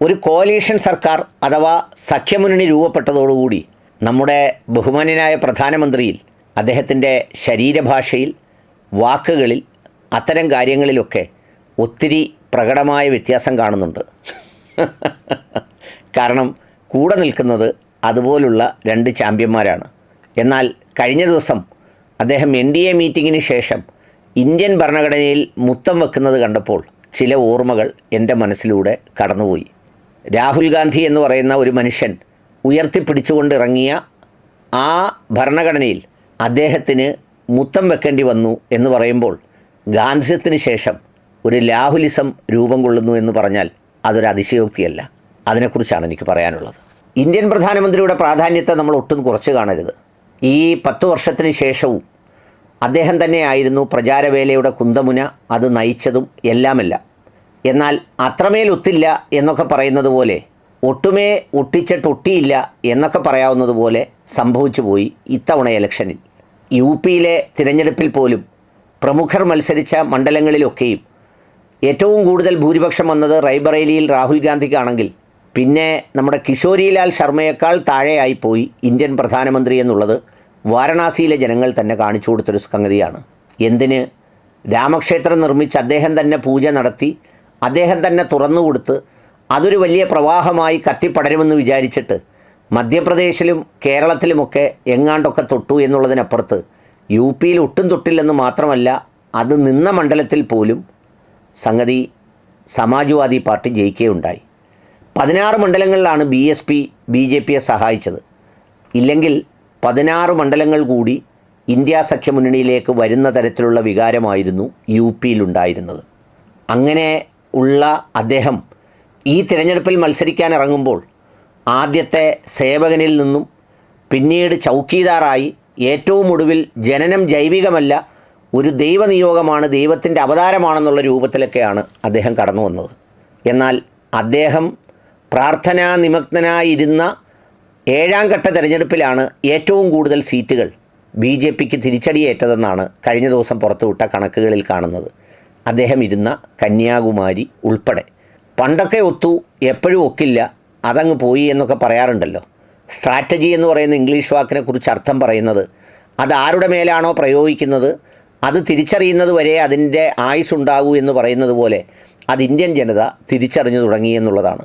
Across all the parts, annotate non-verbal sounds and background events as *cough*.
ഒരു കോലീഷൻ സർക്കാർ അഥവാ സഖ്യമുന്നണി രൂപപ്പെട്ടതോടുകൂടി നമ്മുടെ ബഹുമാന്യനായ പ്രധാനമന്ത്രിയിൽ അദ്ദേഹത്തിന്റെ ശരീരഭാഷയിൽ വാക്കുകളിൽ അത്തരം കാര്യങ്ങളിലൊക്കെ ഒത്തിരി പ്രകടമായ വ്യത്യാസം കാണുന്നുണ്ട്. *laughs* കാരണം കൂടെ നിൽക്കുന്നത് അതുപോലുള്ള രണ്ട് ചാമ്പ്യന്മാരാണ്. എന്നാൽ കഴിഞ്ഞ ദിവസം അദ്ദേഹം എൻ ഡി എ മീറ്റിങ്ങിന് ശേഷം ഇന്ത്യൻ ഭരണഘടനയിൽ മുത്തം വെക്കുന്നത് കണ്ടപ്പോൾ ചില ഓർമ്മകൾ എന്റെ മനസ്സിലൂടെ കടന്നുപോയി. രാഹുൽ ഗാന്ധി എന്ന് പറയുന്ന ഒരു മനുഷ്യൻ ഉയർത്തിപ്പിടിച്ചുകൊണ്ടിറങ്ങിയ ആ ഭരണഘടനയിൽ അദ്ദേഹത്തിന് മുത്തം വെക്കേണ്ടി വന്നു എന്ന് പറയുമ്പോൾ ഗാന്ധിസത്തിന് ശേഷം ഒരു ലാഹുലിസം രൂപം കൊള്ളുന്നു എന്ന് പറഞ്ഞാൽ അതൊരു അതിശയോക്തിയല്ല. അതിനെക്കുറിച്ചാണ് എനിക്ക് പറയാനുള്ളത്. ഇന്ത്യൻ പ്രധാനമന്ത്രിയുടെ പ്രാധാന്യത്തെ നമ്മൾ ഒട്ടും കുറച്ച് കാണരുത്. ഈ പത്ത് വർഷത്തിന് ശേഷവും അദ്ദേഹം തന്നെയായിരുന്നു പ്രചാരവേലയുടെ കുന്തമുന അത് നയിച്ചതും എല്ലാമെല്ലാം. എന്നാൽ അത്രമേൽ ഒത്തില്ല എന്നൊക്കെ പറയുന്നത് പോലെ ഒട്ടുമേ ഒട്ടിച്ചിട്ടൊട്ടിയില്ല എന്നൊക്കെ പറയാവുന്നത് പോലെ സംഭവിച്ചു പോയി ഇത്തവണ ഇലക്ഷനിൽ. യു പിയിലെ തിരഞ്ഞെടുപ്പിൽ പോലും പ്രമുഖർ മത്സരിച്ച മണ്ഡലങ്ങളിലൊക്കെയും ഏറ്റവും കൂടുതൽ ഭൂരിപക്ഷം വന്നത് റൈബറേലിയിൽ രാഹുൽ ഗാന്ധിക്കാണെങ്കിൽ പിന്നെ നമ്മുടെ കിഷോരിലാൽ ശർമ്മയേക്കാൾ താഴെയായിപ്പോയി ഇന്ത്യൻ പ്രധാനമന്ത്രി എന്നുള്ളത് വാരണാസിയിലെ ജനങ്ങൾ തന്നെ കാണിച്ചു കൊടുത്തൊരു സംഗതിയാണ്. എന്തിന്? രാമക്ഷേത്രം നിർമ്മിച്ച് അദ്ദേഹം തന്നെ പൂജ നടത്തി അദ്ദേഹം തന്നെ തുറന്നു കൊടുത്ത് അതൊരു വലിയ പ്രവാഹമായി കത്തിപ്പടരുമെന്ന് വിചാരിച്ചിട്ട് മധ്യപ്രദേശിലും കേരളത്തിലുമൊക്കെ എങ്ങാണ്ടൊക്കെ തൊട്ടു എന്നുള്ളതിനപ്പുറത്ത് യു പിയിൽ ഒട്ടും തൊട്ടില്ലെന്ന് മാത്രമല്ല അത് നിന്ന മണ്ഡലത്തിൽ പോലും സംഗതി സമാജ്വാദി പാർട്ടി ജയിക്കുകയുണ്ടായി. പതിനാറ് മണ്ഡലങ്ങളിലാണ് B S P B J പിയെ സഹായിച്ചത്. ഇല്ലെങ്കിൽ പതിനാറ് മണ്ഡലങ്ങൾ കൂടി ഇന്ത്യ സഖ്യമുന്നണിയിലേക്ക് വരുന്ന തരത്തിലുള്ള വികാരമായിരുന്നു യു പിയിലുണ്ടായിരുന്നത്. അങ്ങനെ ഉള്ള അദ്ദേഹം ഈ തിരഞ്ഞെടുപ്പിൽ മത്സരിക്കാൻ ഇറങ്ങുമ്പോൾ ആദ്യത്തെ സേവകനിൽ നിന്നും പിന്നീട് ചൗക്കീദാറായി ഏറ്റവും ഒടുവിൽ ജനനം ജൈവികമല്ല ഒരു ദൈവനിയോഗമാണ് ദൈവത്തിന്റെ അവതാരമാണെന്നുള്ള രൂപത്തിലൊക്കെയാണ് അദ്ദേഹം കടന്നു വന്നത്. എന്നാൽ അദ്ദേഹം പ്രാർത്ഥനാ നിമഗ്നനായിരുന്ന ഏഴാം ഘട്ട തിരഞ്ഞെടുപ്പിലാണ് ഏറ്റവും കൂടുതൽ സീറ്റുകൾ ബി ജെ പിക്ക് തിരിച്ചടിയേറ്റതെന്നാണ് കഴിഞ്ഞ ദിവസം പുറത്തുവിട്ട കണക്കുകളിൽ കാണുന്നത്. അദ്ദേഹം ഇരുന്ന കന്യാകുമാരി ഉൾപ്പെടെ. പണ്ടൊക്കെ ഒത്തു എപ്പോഴും ഒക്കില്ല അതങ്ങ് പോയി എന്നൊക്കെ പറയാറുണ്ടല്ലോ. സ്ട്രാറ്റജി എന്ന് പറയുന്ന ഇംഗ്ലീഷ് വാക്കിനെ കുറിച്ച് അർത്ഥം പറയുന്നത് അത് ആരുടെ മേലാണോ പ്രയോഗിക്കുന്നത് അത് തിരിച്ചറിയുന്നത് വരെ അതിന്റെ ആയുസ് ഉണ്ടാകൂ എന്ന് പറയുന്നത് പോലെ അത് ഇന്ത്യൻ ജനത തിരിച്ചറിഞ്ഞു തുടങ്ങി എന്നുള്ളതാണ്.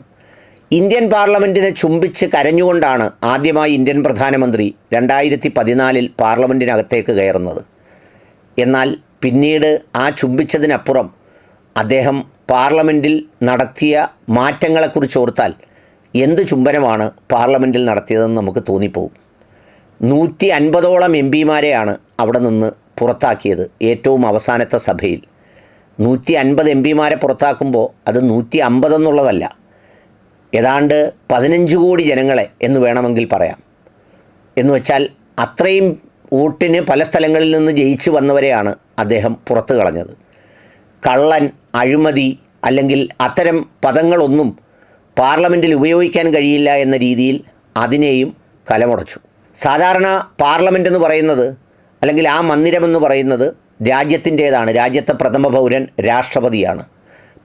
ഇന്ത്യൻ പാർലമെന്റിനെ ചുംബിച്ച് കരഞ്ഞുകൊണ്ടാണ് ആദ്യമായി ഇന്ത്യൻ പ്രധാനമന്ത്രി രണ്ടായിരത്തി പതിനാലിൽ പാർലമെന്റിനകത്തേക്ക് കയറുന്നത്. എന്നാൽ പിന്നീട് ആ ചുംബിച്ചതിനപ്പുറം അദ്ദേഹം പാർലമെന്റിൽ നടത്തിയ മാറ്റങ്ങളെക്കുറിച്ച് ഓർത്താൽ എന്ത് ചുംബനമാണ് പാർലമെന്റിൽ നടത്തിയതെന്ന് നമുക്ക് തോന്നിപ്പോകും. നൂറ്റി അൻപതോളം എം പിമാരെയാണ് അവിടെ നിന്ന് പുറത്താക്കിയത് ഏറ്റവും അവസാനത്തെ സഭയിൽ. നൂറ്റി അൻപത് എം പിമാരെ പുറത്താക്കുമ്പോൾ അത് നൂറ്റി അമ്പതെന്നുള്ളതല്ല ഏതാണ്ട് പതിനഞ്ച് കോടി ജനങ്ങളെ എന്ന് വേണമെങ്കിൽ പറയാം. എന്ന് വെച്ചാൽ അത്രയും വോട്ടിന് പല സ്ഥലങ്ങളിൽ നിന്ന് ജയിച്ചു വന്നവരെയാണ് അദ്ദേഹം പുറത്തു കളഞ്ഞത്. കള്ളൻ അഴിമതി അല്ലെങ്കിൽ അത്തരം പദങ്ങളൊന്നും പാർലമെന്റിൽ ഉപയോഗിക്കാൻ കഴിയില്ല എന്ന രീതിയിൽ അതിനെയും കലമുടച്ചു സാധാരണ പാർലമെന്റ് എന്ന് പറയുന്നത് അല്ലെങ്കിൽ ആ മന്ദിരമെന്ന് പറയുന്നത് രാജ്യത്തിന്റേതാണ്. രാജ്യത്തെ പ്രഥമ പൗരൻ രാഷ്ട്രപതിയാണ്.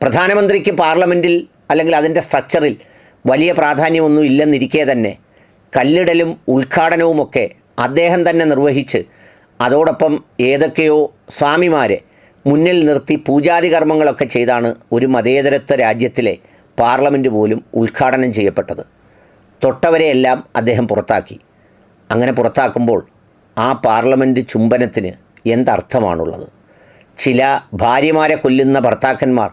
പ്രധാനമന്ത്രിക്ക് പാർലമെന്റിൽ അല്ലെങ്കിൽ അതിന്റെ സ്ട്രക്ചറിൽ വലിയ പ്രാധാന്യമൊന്നും ഇല്ലെന്നിരിക്കെ തന്നെ കല്ലിടലും ഉദ്ഘാടനവുമൊക്കെ അദ്ദേഹം തന്നെ നിർവഹിച്ച് അതോടൊപ്പം ഏതൊക്കെയോ സ്വാമിമാരെ മുന്നിൽ നിർത്തി പൂജാതി കർമ്മങ്ങളൊക്കെ ചെയ്താണ് ഒരു മതേതരത്വ രാജ്യത്തിലെ പാർലമെന്റ് പോലും ഉദ്ഘാടനം ചെയ്യപ്പെട്ടത്. തൊട്ടവരെയെല്ലാം അദ്ദേഹം പുറത്താക്കി. അങ്ങനെ പുറത്താക്കുമ്പോൾ ആ പാർലമെന്റ് ചുംബനത്തിന് എന്തർത്ഥമാണുള്ളത്? ചില ഭാര്യമാരെ കൊല്ലുന്ന ഭർത്താക്കന്മാർ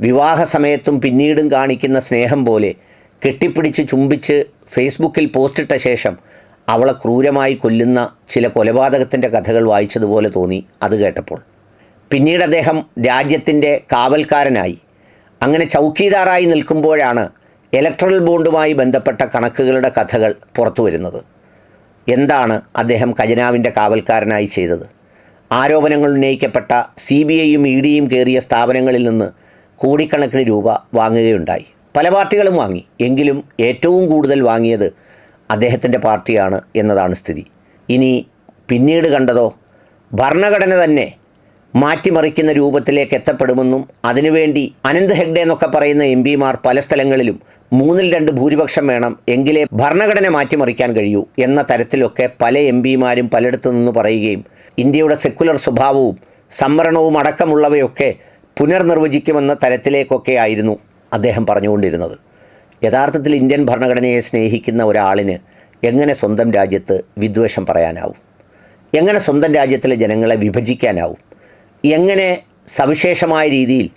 വിവാഹ സമയത്തും പിന്നീടും കാണിക്കുന്ന സ്നേഹം പോലെ കെട്ടിപ്പിടിച്ച് ചുംബിച്ച് ഫേസ്ബുക്കിൽ പോസ്റ്റിട്ട ശേഷം അവളെ ക്രൂരമായി കൊല്ലുന്ന ചില കൊലപാതകത്തിന്റെ കഥകൾ വായിച്ചതുപോലെ തോന്നി അത് കേട്ടപ്പോൾ. പിന്നീട് അദ്ദേഹം രാജ്യത്തിന്റെ കാവൽക്കാരനായി അങ്ങനെ ചൗക്കീദാറായി നിൽക്കുമ്പോഴാണ് ഇലക്ട്രൽ ബോണ്ടുമായി ബന്ധപ്പെട്ട കണക്കുകളുടെ കഥകൾ പുറത്തു വരുന്നത്. എന്താണ് അദ്ദേഹം ഖജനാവിന്റെ കാവൽക്കാരനായി ചെയ്തത്? ആരോപണങ്ങൾ ഉന്നയിക്കപ്പെട്ട സി ബി ഐയും ഇ ഡിയും കയറിയ സ്ഥാപനങ്ങളിൽ നിന്ന് കോടിക്കണക്കിന് രൂപ വാങ്ങുകയുണ്ടായി. പല പാർട്ടികളും വാങ്ങി. എങ്കിലും ഏറ്റവും കൂടുതൽ വാങ്ങിയത് അദ്ദേഹത്തിന്റെ പാർട്ടിയാണ് എന്നതാണ് സ്ഥിതി. ഇനി പിന്നീട് കണ്ടതോ? ഭരണഘടന തന്നെ മാറ്റിമറിക്കുന്ന രൂപത്തിലേക്ക് എത്തപ്പെടുമെന്നും അതിനുവേണ്ടി അനന്ത് ഹെഗ്ഡെ എന്നൊക്കെ പറയുന്ന എം പിമാർ പല സ്ഥലങ്ങളിലും മൂന്നിൽ രണ്ട് ഭൂരിപക്ഷം വേണം എങ്കിലേ ഭരണഘടന മാറ്റിമറിക്കാൻ കഴിയൂ എന്ന തരത്തിലൊക്കെ പല എം പിമാരും പലയിടത്തു നിന്ന് പറയുകയും ഇന്ത്യയുടെ സെക്കുലർ സ്വഭാവവും സംവരണവും അടക്കമുള്ളവയൊക്കെ പുനർനിർവചിക്കുമെന്ന തരത്തിലേക്കൊക്കെ ആയിരുന്നു അദ്ദേഹം പറഞ്ഞുകൊണ്ടിരുന്നത്. യഥാർത്ഥത്തിൽ ഇന്ത്യൻ ഭരണഘടനയെ സ്നേഹിക്കുന്ന ഒരാളിന് എങ്ങനെ സ്വന്തം രാജ്യത്ത് വിദ്വേഷം പറയാനാവും? എങ്ങനെ സ്വന്തം രാജ്യത്തിലെ ജനങ്ങളെ വിഭജിക്കാനാവും? എങ്ങനെ സവിശേഷമായ രീതിയിൽ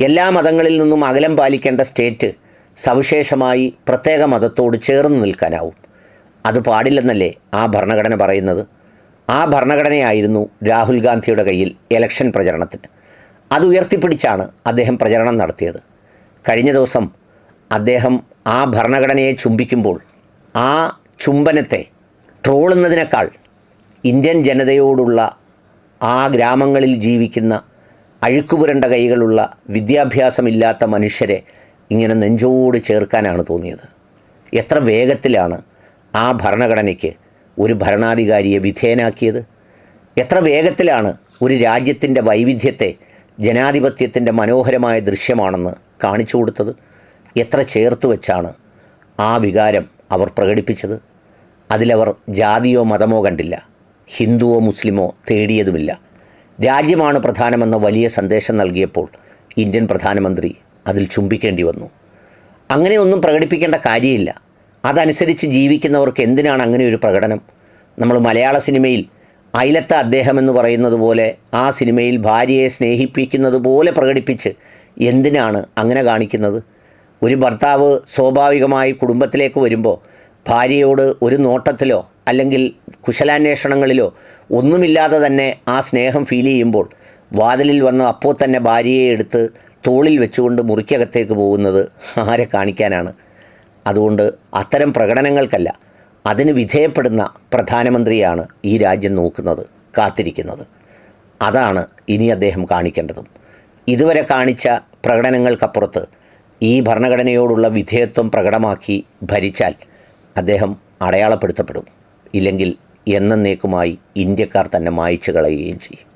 എല്ലാ മതങ്ങളിൽ നിന്നും അകലം പാലിക്കേണ്ട സ്റ്റേറ്റ് സവിശേഷമായി പ്രത്യേക മതത്തോട് ചേർന്ന് നിൽക്കാനാവും? അത് പാടില്ലെന്നല്ലേ ആ ഭരണഘടന പറയുന്നത്? ആ ഭരണഘടനയായിരുന്നു രാഹുൽ ഗാന്ധിയുടെ കയ്യിൽ ഇലക്ഷൻ പ്രചരണത്തിന്. അത് ഉയർത്തിപ്പിടിച്ചാണ് അദ്ദേഹം പ്രചരണം നടത്തിയത്. കഴിഞ്ഞ ദിവസം അദ്ദേഹം ആ ഭരണഘടനയെ ചുംബിക്കുമ്പോൾ ആ ചുംബനത്തെ ട്രോളുന്നതിനേക്കാൾ ഇന്ത്യൻ ജനതയോടുള്ള ആ ഗ്രാമങ്ങളിൽ ജീവിക്കുന്ന അഴുക്കുപുരണ്ട കൈകളുള്ള വിദ്യാഭ്യാസമില്ലാത്ത മനുഷ്യരെ ഇങ്ങനെ നെഞ്ചോട് ചേർക്കാനാണ് തോന്നിയത്. എത്ര വേഗത്തിലാണ് ആ ഭരണഘടനയ്ക്ക് ഒരു ഭരണാധികാരിയെ വിധേയനാക്കിയത്? എത്ര വേഗത്തിലാണ് ഒരു രാജ്യത്തിന്റെ വൈവിധ്യത്തെ ജനാധിപത്യത്തിന്റെ മനോഹരമായ ദൃശ്യമാണെന്ന് കാണിച്ചു കൊടുത്തത്? എത്ര ചേർത്ത് വെച്ചാണ് ആ വികാരം അവർ പ്രകടിപ്പിച്ചത്? അതിലവർ ജാതിയോ മതമോ കണ്ടില്ല. ഹിന്ദുവോ മുസ്ലിമോ തേടിയതുമില്ല. രാജ്യമാണ് പ്രധാനമെന്ന വലിയ സന്ദേശം നൽകിയപ്പോൾ ഇന്ത്യൻ പ്രധാനമന്ത്രി അതിൽ ചുംബിക്കേണ്ടി വന്നു. അങ്ങനെയൊന്നും പ്രകടിപ്പിക്കേണ്ട കാര്യമില്ല. അതനുസരിച്ച് ജീവിക്കുന്നവർക്ക് എന്തിനാണ് അങ്ങനെ ഒരു പ്രകടനം? നമ്മൾ മലയാള സിനിമയിൽ അയിലത്ത അദ്ദേഹം എന്ന് പറയുന്നത് പോലെ ആ സിനിമയിൽ ഭാര്യയെ സ്നേഹിപ്പിക്കുന്നത് പോലെ പ്രകടിപ്പിച്ച് എന്തിനാണ് അങ്ങനെ കാണിക്കുന്നത്? ഒരു ഭർത്താവ് സ്വാഭാവികമായി കുടുംബത്തിലേക്ക് വരുമ്പോൾ ഭാര്യയോട് ഒരു നോട്ടത്തിലോ അല്ലെങ്കിൽ കുശലാന്വേഷണങ്ങളിലോ ഒന്നുമില്ലാതെ തന്നെ ആ സ്നേഹം ഫീൽ ചെയ്യുമ്പോൾ വാതിലിൽ വന്ന് അപ്പോൾ തന്നെ ഭാര്യയെ എടുത്ത് തോളിൽ വെച്ചുകൊണ്ട് മുറിക്കകത്തേക്ക് പോകുന്നത് ആരെ കാണിക്കാനാണ്. അതുകൊണ്ട് അത്തരം പ്രകടനങ്ങൾക്കല്ല അതിന് വിധേയപ്പെടുന്ന പ്രധാനമന്ത്രിയാണ് ഈ രാജ്യം നോക്കുന്നത് കാത്തിരിക്കുന്നത്. അതാണ് ഇനി അദ്ദേഹം കാണിക്കേണ്ടതും. ഇതുവരെ കാണിച്ച പ്രകടനങ്ങൾക്കപ്പുറത്ത് ഈ ഭരണഘടനയോടുള്ള വിധേയത്വം പ്രകടമാക്കി ഭരിച്ചാൽ അദ്ദേഹം അടയാളപ്പെടുത്തപ്പെടും. ഇല്ലെങ്കിൽ എന്നേക്കുമായി ഇന്ത്യക്കാർ തന്നെ മായ്ച്ചു കളയുകയും ചെയ്യും.